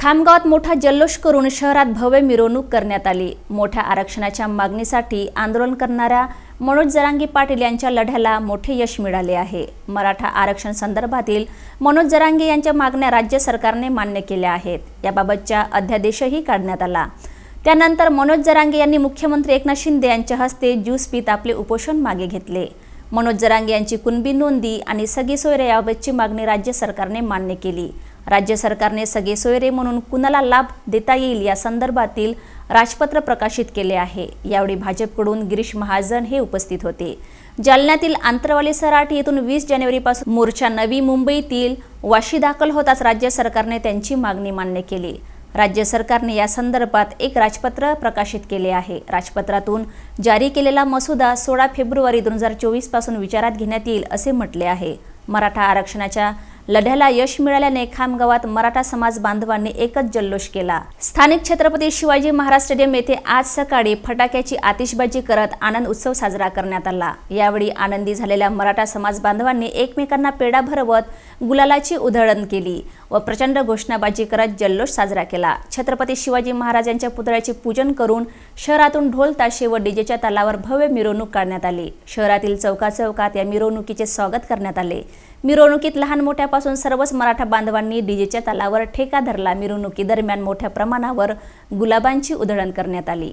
खामगावात मोठा जल्लोष करून शहरात भव्य मिरवणूक करण्यात आली. मोठ्या आरक्षणाच्या मागणीसाठी आंदोलन करणाऱ्या मनोज जरांगी पाटील यांच्या लढ्याला मोठे यश मिळाले आहे. मराठा आरक्षण संदर्भातील मनोज जरांगे यांच्या मागण्या राज्य सरकारने मान्य केल्या आहेत. याबाबतच्या अध्यादेशही काढण्यात आला. त्यानंतर मनोज जरांगे यांनी मुख्यमंत्री एकनाथ शिंदे यांच्या हस्ते ज्यूस पीत आपले उपोषण मागे घेतले. मनोज जरांगे यांची कुणबी नोंदी आणि सगी सोयरे याबाबतची मागणी राज्य सरकारने मान्य केली. राज्य सरकारने सगळे सोयरे म्हणून कुणाला लाभ देता येईल या संदर्भातील राजपत्र प्रकाशित केले आहे. यावेळी भाजपकडून गिरीश महाजन हे उपस्थित होते. जालन्यातील आंतरवाली सराट येथून वीस जानेवारीपासून मोर्चा नवी मुंबईतील वाशी दाखल होताच राज्य सरकारने त्यांची मागणी मान्य केली. राज्य सरकारने या संदर्भात एक राजपत्र प्रकाशित केले आहे. राजपत्रातून जारी केलेला मसुदा सोळा फेब्रुवारी दोन हजार चोवीसपासून विचारात घेण्यात येईल असे म्हटले आहे. मराठा आरक्षणाच्या लढ्याला यश मिळाल्याने खामगावात मराठा समाज बांधवांनी एकच जल्लोष केला. स्थानिक छत्रपती शिवाजी महाराज स्टेडियम येथे आज सकाळी फटाक्याची आतिषबाजी करत आनंद उत्सव साजरा करण्यात आला. यावेळी आनंदी झालेल्या मराठा समाज बांधवांनी एकमेकांना पेढा भरवत गुलालाची उधळण केली व प्रचंड घोषणाबाजी करत जल्लोष साजरा केला. छत्रपती शिवाजी महाराज यांच्या पुतळ्याचे पूजन करून शहरातून ढोल ताशे व डीजेच्या तालावर भव्य मिरवणूक काढण्यात आली. शहरातील चौका चौकात या मिरवणुकीचे स्वागत करण्यात आले. मिरवणुकीत लहान मोठ्या मोठ्यापासून सर्वच मराठा बांधवांनी डीजेच्या तालावर ठेका धरला. मिरवणुकीदरम्यान मोठ्या प्रमाणावर गुलाबांची उधळण करण्यात आली.